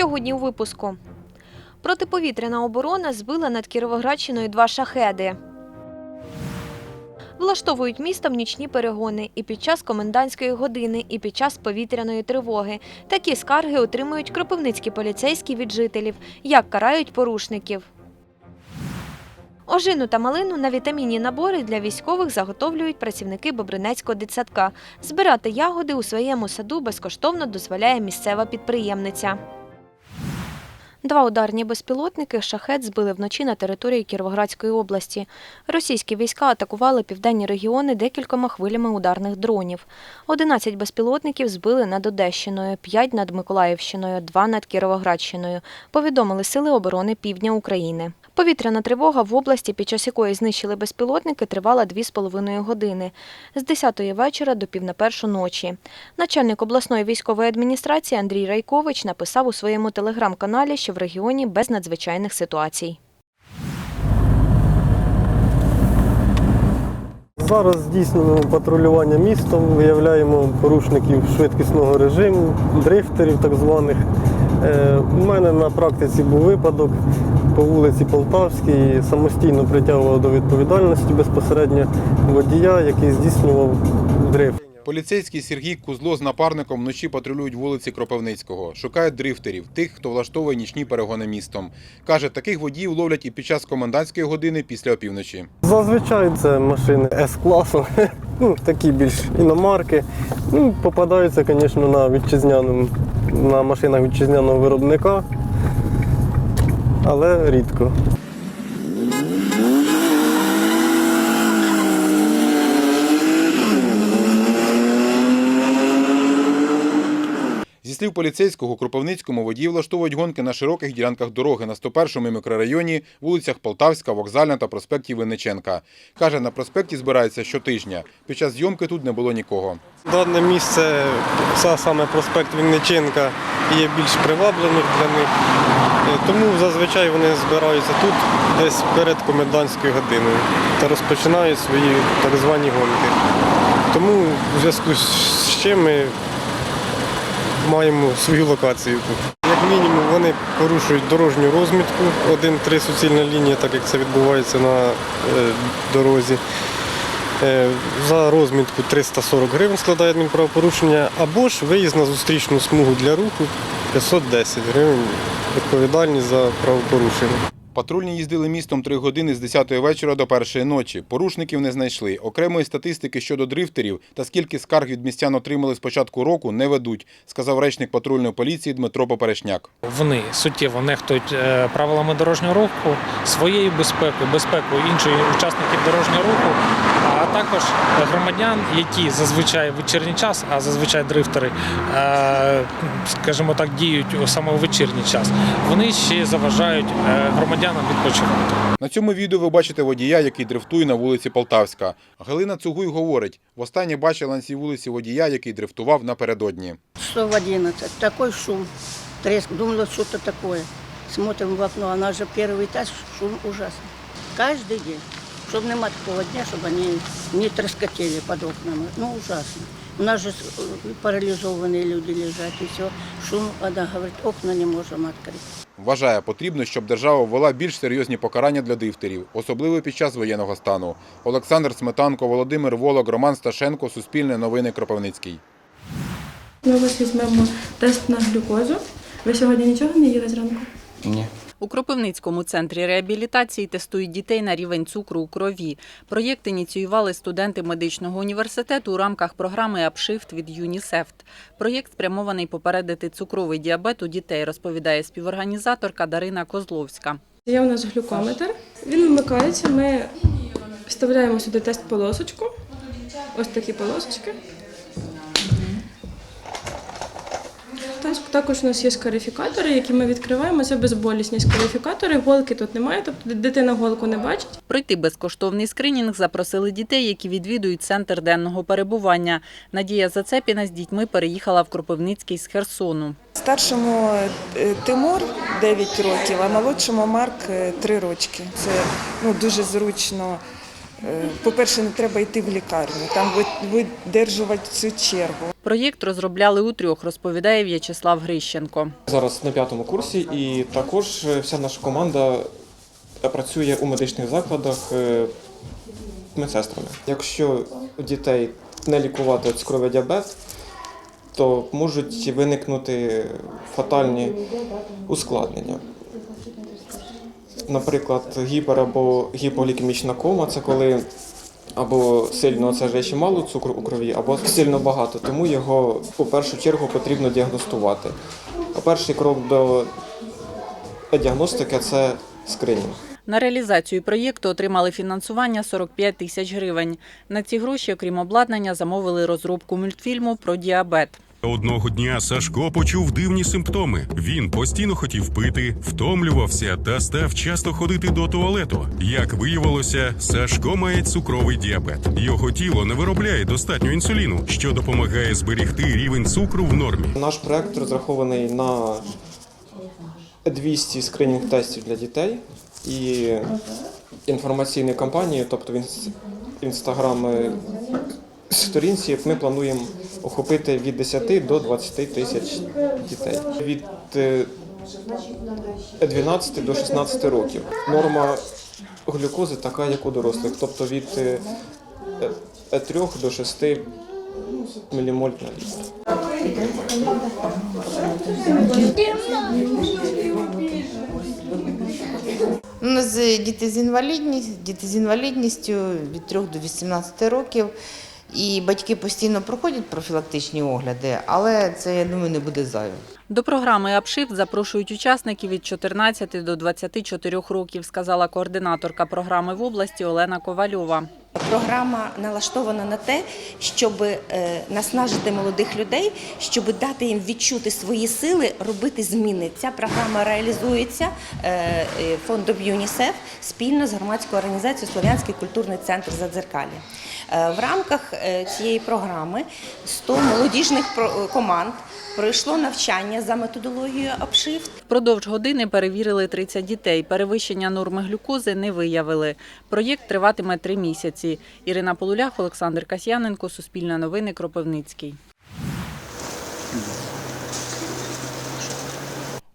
Сьогодні у випуску. Протиповітряна оборона збила над Кіровоградщиною два шахеди. Влаштовують містом нічні перегони і під час комендантської години, і під час повітряної тривоги. Такі скарги отримують кропивницькі поліцейські від жителів. Як карають порушників. Ожину та малину на вітамінні набори для військових заготовлюють працівники Бобринецького дитсадка. Збирати ягоди у своєму саду безкоштовно дозволяє місцева підприємниця. Два ударні безпілотники шахет збили вночі на території Кіровоградської області. Російські війська атакували південні регіони декількома хвилями ударних дронів. 11 безпілотників збили над Одещиною, 5 над Миколаївщиною, 2 над Кіровоградщиною, повідомили Сили оборони Півдня України. Повітряна тривога в області, під час якої знищили безпілотники, тривала 2,5 години з 10 вечора до пів на першу ночі. Начальник обласної військової адміністрації Андрій Райкович написав у своєму телеграм-каналі, що в регіоні без надзвичайних ситуацій. Зараз здійснюємо патрулювання містом, виявляємо порушників швидкісного режиму, дрифтерів так званих. Е, У мене на практиці був випадок по вулиці Полтавській, самостійно притягував до відповідальності безпосередньо водія, який здійснював дрифт. Поліцейський Сергій Кузло з напарником вночі патрулюють вулиці Кропивницького. Шукають дрифтерів, тих, хто влаштовує нічні перегони містом. Каже, таких водіїв ловлять і під час комендантської години після опівночі. Зазвичай це машини С-класу, ну, такі більш іномарки. Ну, попадаються, звісно, на вітчизняному, на машинах вітчизняного виробника, але рідко. Зі слів поліцейського, у Кропивницькому водії влаштовують гонки на широких ділянках дороги на 101-му мікрорайоні, вулицях Полтавська, Вокзальна та проспекті Винниченка. Каже, на проспекті збирається щотижня. Під час зйомки тут не було нікого. Дане місце, це саме проспект Вінниченка, є більш привабливим для них. Е, Тому зазвичай вони збираються тут десь перед комендантською годиною та розпочинають свої так звані гонки. Тому в зв'язку з чим ми маємо свою локацію тут. Як мінімум вони порушують дорожню розмітку, один-три суцільна лінія, так як це відбувається на е, дорозі. Е, За розмітку 340 гривень складає адмінправопорушення, або ж виїзд на зустрічну смугу для руху 510 гривень відповідальність за правопорушення. Патрульні їздили містом три години з 10 вечора до першої ночі. Порушників не знайшли. Окремої статистики щодо дрифтерів та скільки скарг від містян отримали з початку року, не ведуть, сказав речник патрульної поліції Дмитро Поперечняк. Вони суттєво нехтують е, правилами дорожнього руху, своєю безпекою, безпекою інших учасників дорожнього руху, а також громадян, які зазвичай в вечірній час, а зазвичай дрифтери, е, скажімо так, діють саме у вечірній час. Вони ще заважають е, громадянам відпочивати. На цьому відео ви бачите водія, який дрифтує на вулиці Полтавська. Галина Цугуй говорить, востаннє бачила на цій вулиці водія, який дрифтував напередодні. Часов в 11. Такой шум. Треск. Думала, что-то такое. Смотрим в окно, а наш же первый этаж, шум ужасный. Каждый день. Чтобы нема такого дня, чтобы они не трескотели под окнами. Ну, ужасно. У нас же э, парализованные люди лежат, и все. Шум, она говорит, окна не можем открыть. Вважає, потрібно, щоб держава ввела більш серйозні покарання для дрифтерів, особливо під час воєнного стану. Олександр Сметанко, Володимир Волок, Роман Сташенко, Суспільне новини Кропивницький. Ми у вас візьмемо тест на глюкозу. Ви сьогодні нічого не їли зранку? У Кропивницькому центрі реабілітації тестують дітей на рівень цукру у крові. Проєкт ініціювали студенти медичного університету у рамках програми «Апшифт» від ЮНІСЕФТ. Проєкт спрямований попередити цукровий діабет у дітей, розповідає співорганізаторка Дарина Козловська. Є у нас глюкометр. Він вмикається. Ми вставляємо сюди тест полосочку. Ось такі полосочки. Також у нас є скарифікатори, які ми відкриваємо. Це безболісні скарифікатори. Голки тут немає, тобто дитина голку не бачить. Пройти безкоштовний скринінг запросили дітей, які відвідують центр денного перебування. Надія Зацепіна з дітьми переїхала в Кропивницький з Херсону. Старшому е, Тимур 9 років, а молодшому Марк 3 рочки. Це ну, дуже зручно е, по-перше, не треба йти в лікарню, там видержувати цю чергу. Проєкт розробляли у трьох, розповідає В'ячеслав Грищенко. Зараз на п'ятому курсі, і також е, вся наша команда е, працює у медичних закладах е, медсестрами. Якщо у дітей не лікувати цукровий діабет, то можуть виникнути фатальні ускладнення. Наприклад, гіпер або гіпоглікемічна кома це коли або сильно це вже ще мало цукру у крові, або сильно багато, тому його у першу чергу потрібно діагностувати. А перший крок до діагностики це скринінг. На реалізацію проєкту отримали фінансування 45 тисяч гривень. На ці гроші, окрім обладнання, замовили розробку мультфільму про діабет. Одного дня Сашко почув дивні симптоми. Він постійно хотів пити, втомлювався та став часто ходити до туалету. Як виявилося, Сашко має цукровий діабет. Його тіло не виробляє достатньо інсуліну, що допомагає зберігти рівень цукру в нормі. Наш проект розрахований на 200 скринінг-тестів для дітей і інформаційні кампанії, тобто в інстаграм сторінці ми плануємо охопити від 10 до 20 тисяч дітей. Від е, 12 до 16 років. Норма глюкози така, як у дорослих, тобто від е, е, 3 до 6 мілімоль на літр. У нас е, діти з інвалідністю, діти з інвалідністю від 3 до 18 років. І батьки постійно проходять профілактичні огляди, але це, я думаю, не буде зайвим. До програми «Апшифт» запрошують учасників від 14 до 24 років, сказала координаторка програми в області Олена Ковальова. Програма налаштована на те, щоб е, наснажити молодих людей, щоб дати їм відчути свої сили, робити зміни. Ця програма реалізується е, е, фондом ЮНІСЕФ спільно з громадською організацією Слов'янський культурний центр Задзеркалі. В рамках цієї програми 100 молодіжних команд пройшло навчання за методологією обшифт. Впродовж години перевірили 30 дітей. Перевищення норми глюкози не виявили. Проєкт триватиме три місяці. Ірина Полулях, Олександр Касьяненко, Суспільне новини, Кропивницький.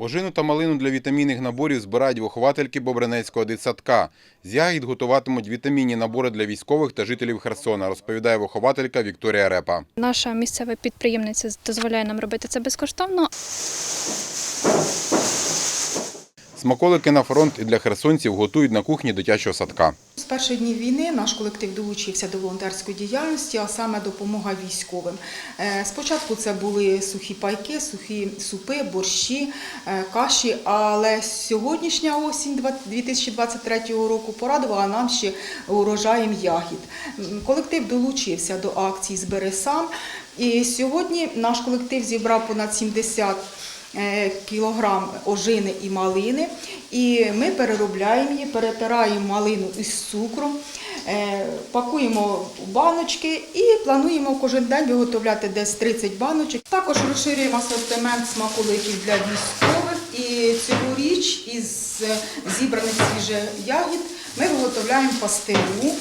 Ожину та малину для вітамінних наборів збирають виховательки Бобринецького дитсадка. З ягід готуватимуть вітамінні набори для військових та жителів Херсона, розповідає вихователька Вікторія Репа. Наша місцева підприємниця дозволяє нам робити це безкоштовно. Смаколики на фронт і для херсонців готують на кухні дитячого садка. З перших днів війни наш колектив долучився до волонтерської діяльності, а саме допомога військовим. Е, Спочатку це були сухі пайки, сухі супи, борщі, е, каші, але сьогоднішня осінь 2023 року порадувала нам ще урожаєм ягід. Колектив долучився до акції «Збери сам», і сьогодні наш колектив зібрав понад 70 е, кілограм ожини і малини, і ми переробляємо її, перетираємо малину із цукром, е, пакуємо у баночки і плануємо кожен день виготовляти десь 30 баночок. Також розширюємо асортимент смаколиків для військових. І цьогоріч із е, зібраних свіжих ягід ми виготовляємо пастилу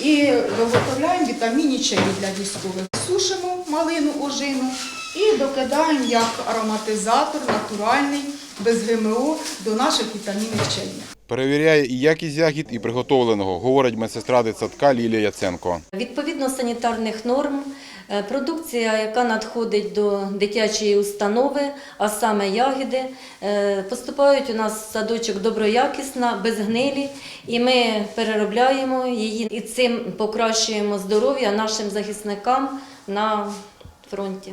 і виготовляємо вітамінні чаї для військових. Сушимо малину ожину і докидаємо як ароматизатор натуральний, без ГМО до наших вітамінних чаїв. Перевіряє і якість ягід, і приготовленого, говорить медсестра дитсадка Лілія Яценко. Відповідно санітарних норм, е, продукція, яка надходить до дитячої установи, а саме ягіди, е, поступають у нас в садочок доброякісна, без гнилі, і ми переробляємо її і цим покращуємо здоров'я нашим захисникам на фронті.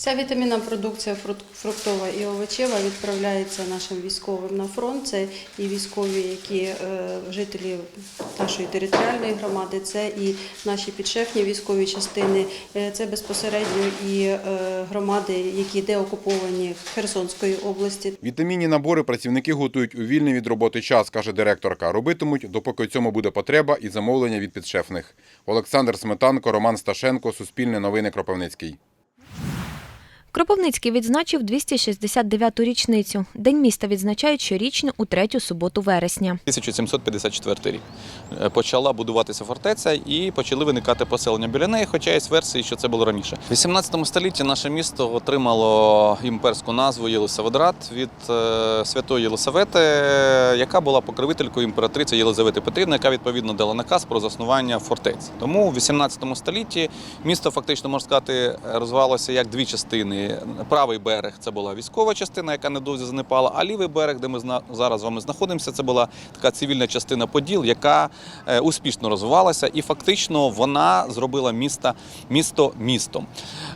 Вся вітамінна продукція фруктова і овочева відправляється нашим військовим на фронт. Це і військові, які е, жителі нашої територіальної громади, це і наші підшефні військові частини, е, це безпосередньо і е, громади, які деокуповані Херсонської області. Вітамінні набори працівники готують у вільний від роботи час, каже директорка. Робитимуть, допоки цьому буде потреба і замовлення від підшефних. Олександр Сметанко, Роман Сташенко, Суспільне новини Кропивницький. Кропивницький відзначив 269-ту річницю. День міста відзначають щорічно у третю суботу вересня. 1754 рік Е, почала будуватися фортеця і почали виникати поселення біля неї, хоча є версії, що це було раніше. В 18 столітті наше місто отримало імперську назву Єлисаветград від е, святої Єлисавети, яка була покровителькою імператриці Єлизавети Петрівни, яка відповідно дала наказ про заснування фортець. Тому в 18 столітті місто фактично можна сказати розвивалося як дві частини. Правий берег це була військова частина, яка недовзі занепала, а лівий берег, де ми зараз з вами знаходимося, це була така цивільна частина Поділ, яка е, успішно розвивалася, і фактично вона зробила місто місто містом.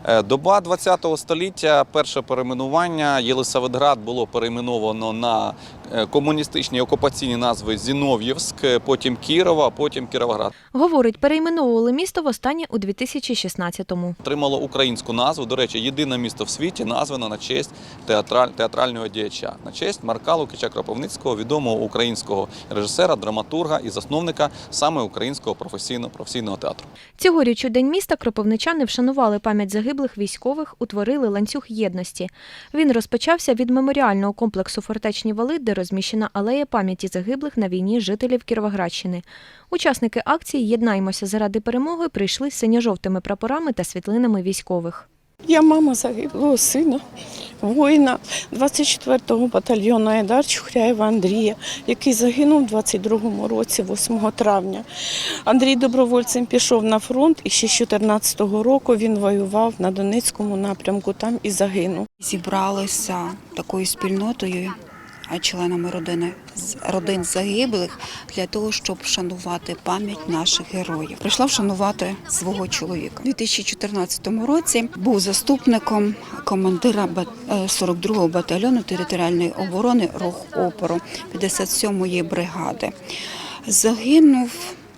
Е, Доба 20 століття, перше перейменування Єлисаветград було перейменовано на комуністичні окупаційні назви Зінов'євськ, потім Кірова, потім Кіровоград. Говорить, перейменовували місто востаннє у 2016-му. Отримало українську назву. До речі, єдине місто в світі названо на честь театраль, театрального діяча, на честь Марка Лукича Кропивницького, відомого українського режисера, драматурга і засновника саме українського професійно професійного театру. Цьогоріч у День міста кропивничани вшанували пам'ять загиблих військових, утворили ланцюг єдності. Він розпочався від меморіального комплексу Фортечні вали, де розміщена алея пам'яті загиблих на війні жителів Кіровоградщини. Учасники акції Єднаймося заради перемоги прийшли з синьо-жовтими прапорами та світлинами військових. Я мама загиблого сина, воїна 24-го батальйону Айдар Чухряєва Андрія, який загинув у 22-му році, 8 травня. Андрій добровольцем пішов на фронт і ще з 14-го року він воював на Донецькому напрямку, там і загинув. зібралися такою спільнотою, членами родини з родин загиблих для того, щоб вшанувати пам'ять наших героїв. Прийшла вшанувати свого чоловіка. У 2014 році був заступником командира бат- е, 42-го батальйону територіальної оборони рух опору 57-ї бригади. Загинув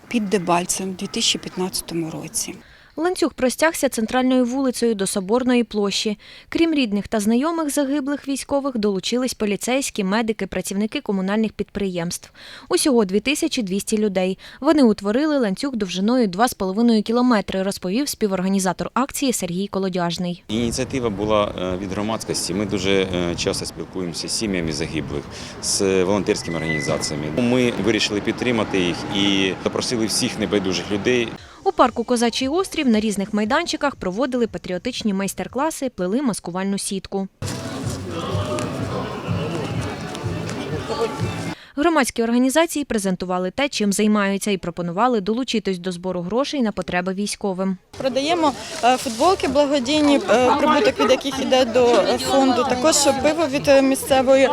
під Дебальцем у 2015 році. Ланцюг простягся центральною вулицею до Соборної площі. Крім рідних та знайомих загиблих військових, долучились поліцейські, медики, працівники комунальних підприємств. Усього 2200 людей. Вони утворили ланцюг довжиною 2,5 кілометри, розповів співорганізатор акції Сергій Колодяжний. Ініціатива була е, від громадськості. Ми дуже е, часто спілкуємося з сім'ями загиблих, з волонтерськими організаціями. Ми вирішили підтримати їх і запросили всіх небайдужих людей. У парку Козачий острів на різних майданчиках проводили патріотичні майстер-класи, плели маскувальну сітку. Громадські організації презентували те, чим займаються, і пропонували долучитись до збору грошей на потреби військовим. Продаємо е, футболки благодійні, е, прибуток від яких йде до е, фонду. Також пиво від місцевої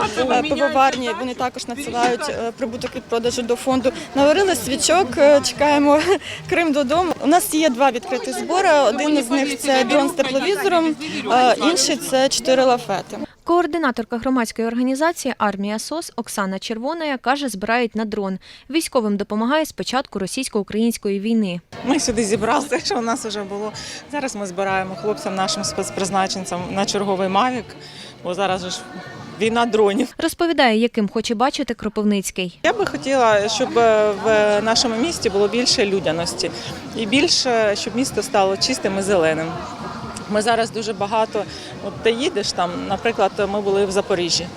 пивоварні. Вони також надсилають прибуток від продажу до фонду. Наварили свічок, чекаємо Крим додому. У нас є два відкриті збори. Один із них це дрон з тепловізором, інший це чотири лафети. Координаторка громадської організації Армія СОС Оксана Червоная каже, збирають на дрон. Військовим допомагає з початку російсько-української війни. Ми сюди зібралися, що у нас вже було. Зараз ми збираємо хлопцям, нашим спецпризначенцям на черговий мавік, бо зараз ж війна дронів. Розповідає, яким хоче бачити Кропивницький. Я би хотіла, щоб е, в нашому місті було більше людяності і більше, щоб місто стало чистим і зеленим. Ми зараз дуже багато, от ти їдеш там, наприклад, ми були в Запоріжжі.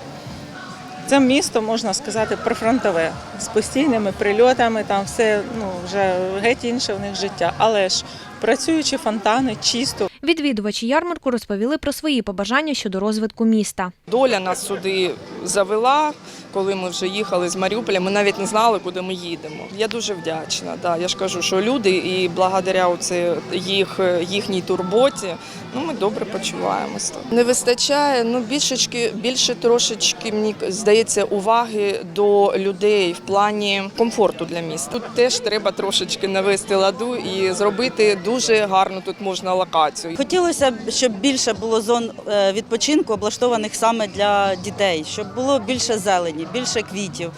Це місто, можна сказати, прифронтове з постійними прильотами, там все ну, вже геть інше в них життя. Але ж працюючі фонтани, чисто. Відвідувачі ярмарку розповіли про свої побажання щодо розвитку міста. Доля нас сюди завела, коли ми вже їхали з Маріуполя. Ми навіть не знали, куди ми їдемо. Я дуже вдячна. Да. Я ж кажу, що люди, і благодаря оце їх, їхній турботі, ну ми добре почуваємося. Не вистачає ну більшечки, більше трошечки мені здається уваги до людей в плані комфорту для міста. Тут теж треба трошечки навести ладу і зробити дуже гарну тут можна локацію. Хотілося б, щоб більше було зон е, відпочинку, облаштованих саме для дітей, щоб було більше зелені, більше квітів,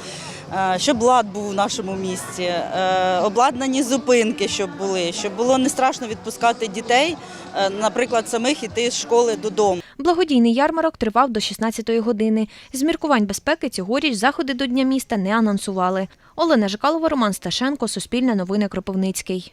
е, щоб лад був в нашому місті, е, обладнані зупинки, щоб були, щоб було не страшно відпускати дітей, наприклад, самих іти з школи додому. Благодійний ярмарок тривав до 16-ї години. З міркувань безпеки цьогоріч заходи до Дня міста не анонсували. Олена Жикалова, Роман Сташенко, Суспільне новини Кропивницький.